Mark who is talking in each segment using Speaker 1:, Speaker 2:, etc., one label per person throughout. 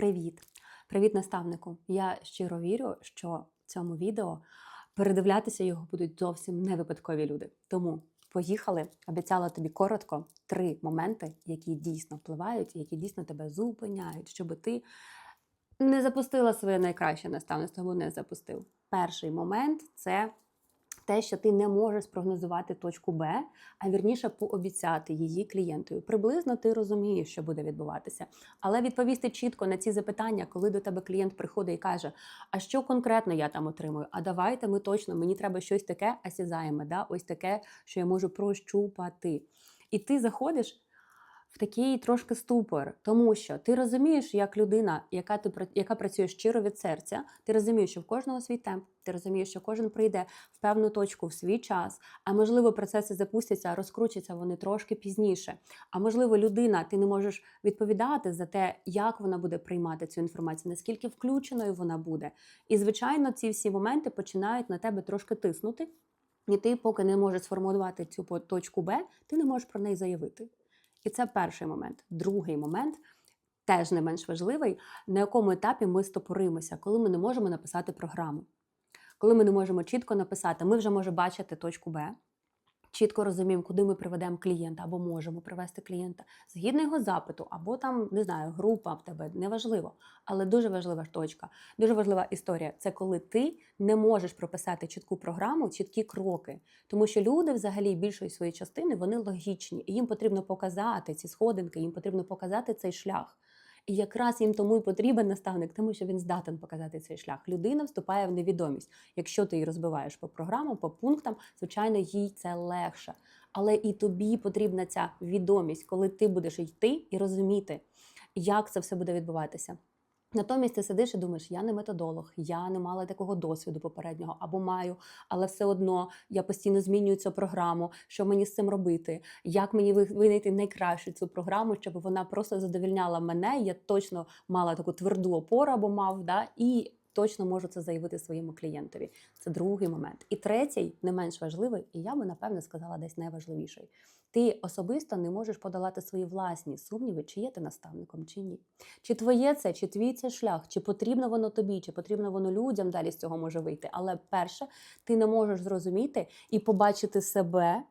Speaker 1: Привіт! Привіт, наставнику! Я щиро вірю, що в цьому відео передивлятися його будуть зовсім не випадкові люди. Тому поїхали. Обіцяла тобі коротко три моменти, які дійсно впливають, які дійсно тебе зупиняють, щоб ти не запустила своє найкраще наставництво або не запустив. Перший момент це те, що ти не можеш спрогнозувати точку Б, а вірніше пообіцяти її клієнтою. Приблизно ти розумієш, що буде відбуватися. Але відповісти чітко на ці запитання, коли до тебе клієнт приходить і каже, а що конкретно я там отримую? А давайте ми точно, мені треба щось таке осязаєме, да? ось таке, що я можу прощупати. І ти заходиш в такий трошки ступор, тому що ти розумієш, як людина, яка ти яка працює щиро від серця, ти розумієш, що в кожного свій темп, ти розумієш, що кожен прийде в певну точку в свій час, а можливо, процеси запустяться, розкрутяться вони трошки пізніше. А можливо, людина, ти не можеш відповідати за те, як вона буде приймати цю інформацію, наскільки включеною вона буде. І звичайно, ці всі моменти починають на тебе трошки тиснути. І ти, поки не можеш сформулювати цю точку Б, ти не можеш про неї заявити. І це перший момент. Другий момент теж не менш важливий, на якому етапі ми стопоримося, коли ми не можемо написати програму. Коли ми не можемо чітко написати, ми вже можемо бачити точку Б, чітко розуміємо, куди ми приведемо клієнта або можемо привести клієнта згідно його запиту, або там, не знаю, група в тебе неважливо. Але дуже важлива точка, дуже важлива історія це коли ти не можеш прописати чітку програму, чіткі кроки. Тому що люди, взагалі, більшої своєї частини, вони логічні, і їм потрібно показати ці сходинки, їм потрібно показати цей шлях. І якраз їм тому й потрібен наставник, тому що він здатен показати цей шлях. Людина вступає в невідомість. Якщо ти її розбиваєш по програмам, по пунктам, звичайно, їй це легше. Але і тобі потрібна ця відомість, коли ти будеш йти і розуміти, як це все буде відбуватися. Натомість ти сидиш і думаєш, я не методолог, я не мала такого досвіду попереднього або маю, але все одно я постійно змінюю цю програму. Що мені з цим робити? Як мені ви- винайти найкращу цю програму, щоб вона просто задовільняла мене? Я точно мала таку тверду опору або мав, да, і точно можу це заявити своєму клієнтові. Це другий момент. І третій, не менш важливий, і я би напевне сказала десь найважливіший. Ти особисто не можеш подолати свої власні сумніви, чи є ти наставником, чи ні. Чи твоє це, чи твій це шлях, чи потрібно воно тобі, чи потрібно воно людям далі з цього може вийти. Але перше, ти не можеш зрозуміти і побачити себе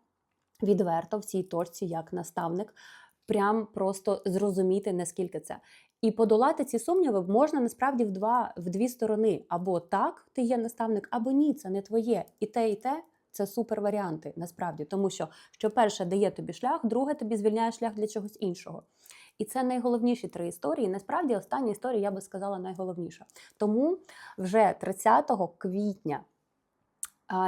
Speaker 1: відверто в цій точці як наставник, прям просто зрозуміти, наскільки це. І подолати ці сумніви можна насправді в два в дві сторони: або так, ти є наставник, або ні, це не твоє. І те, і те. Це супер варіанти насправді, тому що що перше дає тобі шлях, друге тобі звільняє шлях для чогось іншого. І це найголовніші три історії. Насправді, остання історія, я би сказала, найголовніша. Тому вже 30 квітня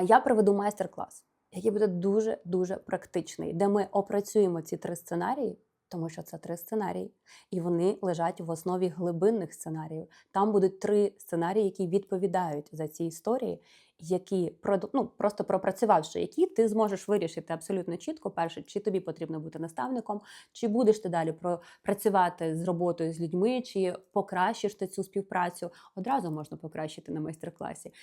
Speaker 1: я проведу майстер-клас, який буде дуже дуже практичний, де ми опрацюємо ці три сценарії. Тому що це три сценарії, і вони лежать в основі глибинних сценаріїв. Там будуть три сценарії, які відповідають за ці історії, які ну, просто пропрацювавши, які ти зможеш вирішити абсолютно чітко. Перше, чи тобі потрібно бути наставником, чи будеш ти далі працювати з роботою з людьми, чи покращиш ти цю співпрацю. Одразу можна покращити на майстер-класі.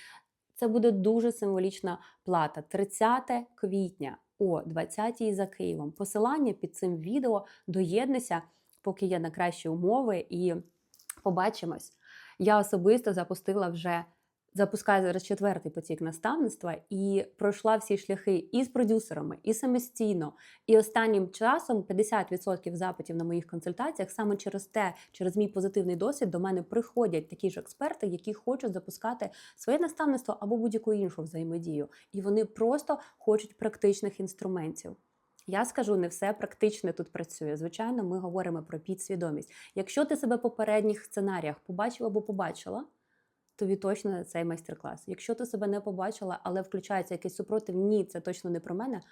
Speaker 1: Це буде дуже символічна плата. 30 квітня о 20 за Києвом. Посилання під цим відео. Доєднуйся, поки є на кращі умови, і побачимось. Я особисто запустила вже. Запускаю зараз четвертий потік наставництва і пройшла всі шляхи і з продюсерами, і самостійно. І останнім часом 50% запитів на моїх консультаціях саме через те, через мій позитивний досвід до мене приходять такі ж експерти, які хочуть запускати своє наставництво або будь-яку іншу взаємодію. І вони просто хочуть практичних інструментів. Я скажу, не все практичне тут працює. Звичайно, ми говоримо про підсвідомість. Якщо ти себе в попередніх сценаріях побачив або побачила, тобі точно цей майстер-клас. Якщо ти себе не побачила, але включається якийсь супротив, ні, це точно не про мене.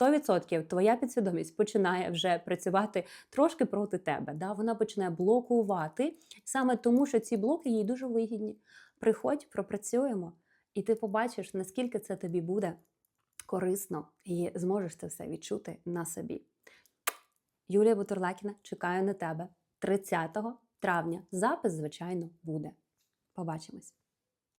Speaker 1: 100% твоя підсвідомість починає вже працювати трошки проти тебе. Да? Вона починає блокувати саме тому, що ці блоки їй дуже вигідні. Приходь, пропрацюємо, і ти побачиш, наскільки це тобі буде корисно, і зможеш це все відчути на собі. Юлія Бутурлакіна, чекаю на тебе 30 травня. Запис, звичайно, буде. Побачимось.